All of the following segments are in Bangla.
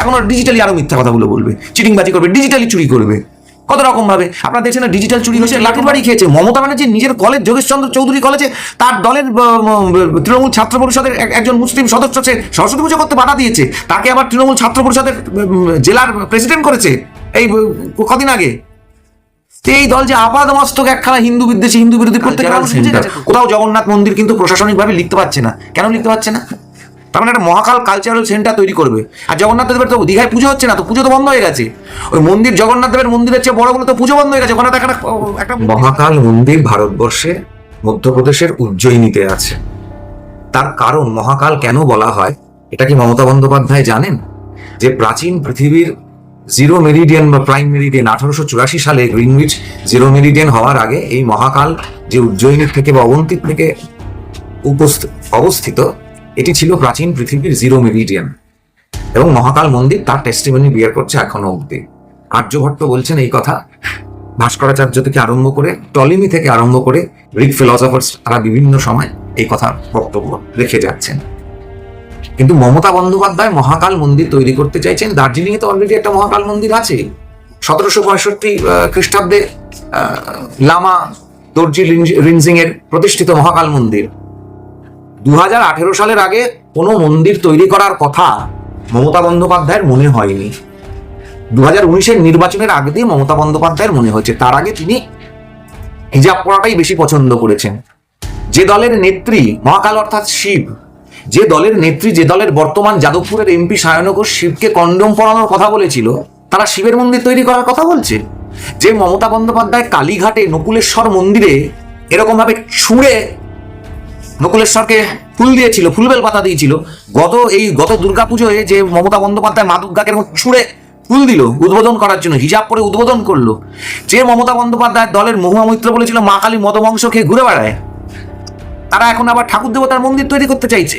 এখন ওরা ডিজিটালি আরও মিথ্যা কথাগুলো বলবে। চিটিংবাজি করবে ডিজিটালি চুরি করবে। কত রকম ভাবে? আপনারা দেখছেন না ডিজিটাল চুরি হয়েছে লাঠির বাড়ি খেয়েছে। মমতা ব্যানার্জি নিজের কলেজ যোগেশচন্দ্র চৌধুরী কলেজে তার দলের তৃণমূল ছাত্র পরিষদের একজন মুসলিম সদস্য সে সরস্বতী পুজো করতে বাধা দিয়েছে। তাকে আবার তৃণমূল ছাত্র পরিষদের জেলার প্রেসিডেন্ট করেছে। এই কদিন আগে। এই দল যে আপাদ মস্তক একখানা হিন্দু বিদ্বেষী হিন্দু বিরোধী প্রত্যেক। কোথাও জগন্নাথ মন্দির কিন্তু প্রশাসনিকভাবে লিখতে পারছে না। কেন লিখতে পারছে না? তার মানে একটা মহাকাল কালচারাল সেন্টার তৈরি করবে। আর জগন্নাথ দেবের তো দীঘায় পুজো হচ্ছে না, তো পুজো তো বন্ধ হয়ে গেছে। ওই মন্দির, জগন্নাথ দেবের মন্দিরের চেয়ে বড় বলে তো পুজো বন্ধ হয়ে গেছে, ওখানে একটা একটা মহাকাল মন্দির ভারতবর্ষে মধ্যপ্রদেশের উজ্জয়িনীতে আছে। তার কারণ মহাকাল কেন বলা হয়, এটা কি মমতা বন্দ্যোপাধ্যায় জানেন? যে প্রাচীন পৃথিবীর জিরো মেরিডিয়ান বা প্রাইম মেরিডিয়ান আঠারোশো চুরাশি সালে গ্রিনউইচ জিরো মেরিডিয়ান হওয়ার আগে এই মহাকাল যে উজ্জয়িনীর থেকে বা অবন্তীর থেকে উপস্থিত, অবস্থিত এটি ছিল প্রাচীন পৃথিবীর জিরো মেরিডিয়ান। এবং মহাকাল মন্দির তার টেস্টিমনি বিয়ার করছে এখনও অব্দি আর্যভট্ট বলছেন এই কথা ভাস্করাচার্য থেকে আরম্ভ করে টলিমি থেকে আরম্ভ করে গ্রিক ফিলসফার্স তারা বিভিন্ন সময় এই কথা বক্তব্য রেখে যাচ্ছেন। কিন্তু মমতা বন্দ্যোপাধ্যায় মহাকাল মন্দির তৈরি করতে চাইছেন দার্জিলিং এ তো অলরেডি একটা মহাকাল মন্দির আছে। সতেরোশো পঁয়ষট্টি খ্রিস্টাব্দে লামা দর্জি রিনজিং এর প্রতিষ্ঠিত মহাকাল মন্দির। দু হাজার আঠেরো সালের আগে কোনো মন্দির তৈরি করার কথা মমতা বন্দ্যোপাধ্যায়ের মনে হয়নি। দু হাজার উনিশের নির্বাচনের আগে দিয়ে মমতা বন্দ্যোপাধ্যায়ের মনে হয়েছে। তার আগে তিনি হিজাব পড়াটাই বেশি পছন্দ করেছেন। যে দলের নেত্রী মহাকাল অর্থাৎ শিব, যে দলের নেত্রী, যে দলের বর্তমান যাদবপুরের এমপি সায়নগর শিবকে কন্ডম পরানোর কথা বলেছিল, তারা শিবের মন্দির তৈরি করার কথা বলছে। যে মমতা বন্দ্যোপাধ্যায় কালীঘাটে নকুলেশ্বর মন্দিরে এরকমভাবে ছুঁড়ে নকুলেশ্বরকে ফুল দিয়েছিল ফুলবেল পাতা দিয়েছিল। গত এই গত দুর্গাপুজোয় যে মমতা বন্দ্যোপাধ্যায় মা দুর্গাকে ছুঁড়ে ফুল দিল উদ্বোধন করার জন্য, হিজাব পরে উদ্বোধন করল। যে মমতা বন্দ্যোপাধ্যায় দলের মহুয়া মৈত্র বলেছিল, মা কালী মদবংশ খেয়ে ঘুরে বেড়ায়। তারা এখন আবার ঠাকুর দেবতার মন্দির তৈরি করতে চাইছে।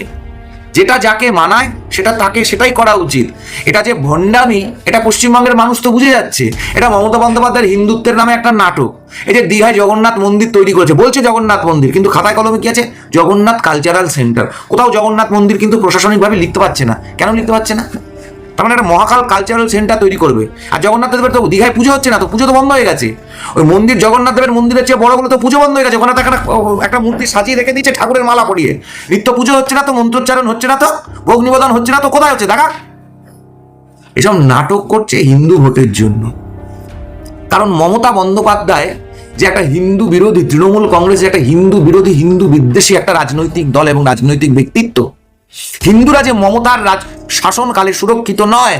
যেটা যাকে মানায়, সেটা তাকে সেটাই করা উচিত। এটা যে ভণ্ডামি, এটা পশ্চিমবঙ্গের মানুষ তো বুঝে যাচ্ছে। এটা মমতা বন্দ্যোপাধ্যায়ের হিন্দুত্বের নামে একটা নাটক। এই যে দীঘায় জগন্নাথ মন্দির তৈরি করেছে, বলছে জগন্নাথ মন্দির, কিন্তু খাতায় কলমে কি আছে? Jagannath cultural centre. কোথাও জগন্নাথ মন্দির কিন্তু প্রশাসনিকভাবে লিখতে পারছে না। কেন লিখতে পারছে না? তার মানে একটা মহাকাল কালচারাল সেন্টার তৈরি করবে। আর জগন্নাথ দেবের তো দীঘায় পুজো হচ্ছে না, তো পুজো তো বন্ধ হয়ে গেছে। ওই মন্দির, জগন্নাথ দেবের মন্দিরের চেয়ে বড় বলে তো পুজো বন্ধ হয়ে গেছে। ওখানে তো একটা একটা মূর্তি সাজিয়ে রেখে দিচ্ছে ঠাকুরের মালা পরিয়ে। নিত্য পুজো হচ্ছে না তো, মন্ত্রোচ্চারণ হচ্ছে না তো, ভোগ নিবেদন হচ্ছে না তো, কোথায় হচ্ছে? দেখা। এসব নাটক করছে হিন্দু ভোটের জন্য। কারণ মমতা বন্দ্যোপাধ্যায় যে একটা হিন্দু বিরোধী, তৃণমূল কংগ্রেস একটা হিন্দু বিরোধী, হিন্দু বিদ্বেষী একটা রাজনৈতিক দল এবং রাজনৈতিক ব্যক্তিত্ব হিন্দুরা যে মমতার রাজ শাসনকালে সুরক্ষিত নয়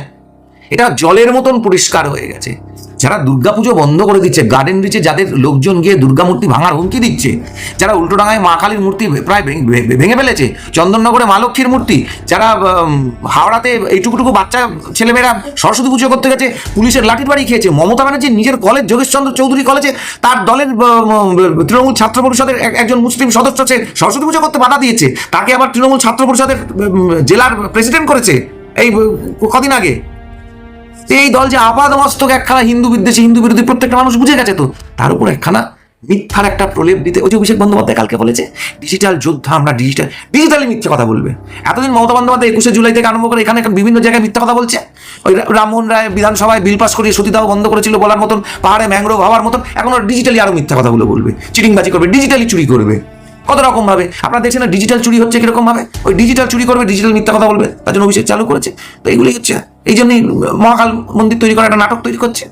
এটা জলের মতন পরিষ্কার হয়ে গেছে। যারা দুর্গাপুজো বন্ধ করে দিচ্ছে গার্ডেন রিচে যাদের লোকজন গিয়ে দুর্গা মূর্তি ভাঙার হুমকি দিচ্ছে, যারা উল্টোডাঙায় মা কালীর মূর্তি প্রায় ভেঙে- ফেলেছে, চন্দননগরে মা লক্ষ্মীর মূর্তি, যারা হাওড়াতে এইটুকুটুকু বাচ্চা, ছেলেমেয়েরা সরস্বতী পুজো করতে গেছে, পুলিশের লাঠির বাড়ি খেয়েছে, মমতা ব্যানার্জি নিজের কলেজ, যোগেশচন্দ্র চৌধুরী কলেজে তার দলের তৃণমূল ছাত্র পরিষদের একজন মুসলিম সদস্য সে সরস্বতী পুজো করতে বাধা দিয়েছে, তাকে আবার তৃণমূল ছাত্র পরিষদের জেলার প্রেসিডেন্ট করেছে, এই কদিন আগে। এই দল যে আপাদ মস্তক একখানা হিন্দু বিদ্বেষী হিন্দু বিরোধী প্রত্যেকটা মানুষ বুঝে গেছে তো। তার উপর একখানা মিথ্যার একটা প্রলেপ দিতে ওই যে অভিষেক বন্দ্যোপাধ্যায় কালকে বলেছে ডিজিটাল যোদ্ধা আমরা ডিজিটাল ডিজিটালি মিথ্যে কথা বলবে। এতদিন মমতা বন্দ্যোপাধ্যায় একুশে জুলাই থেকে আরম্ভ করে এখানে বিভিন্ন জায়গায় মিথ্যা কথা বলছে। ওই রামমোহন রায় বিধানসভায় বিল পাস করিয়ে সতীদাহ বন্ধ করেছিল বলার মতন, পাহাড়ে ম্যাংগ্রোভ হওয়ার মতন, এখন ডিজিটালি আরও মিথ্যা কথাগুলো বলবে। চিটিংবাজি করবে ডিজিটালি চুরি করবে। কত রকম ভাবে? আপনারা দেখছেন না ডিজিটাল চুরি হচ্ছে কীরকম ভাবে? ওই ডিজিটাল চুরি করবে ডিজিটাল মিথ্যা কথা বলবে, তার জন্য অভিষেক চালু করেছে। তো এইগুলোই হচ্ছে। এই জন্যই মহাকাল মন্দির তৈরি করা একটা নাটক তৈরি করছে।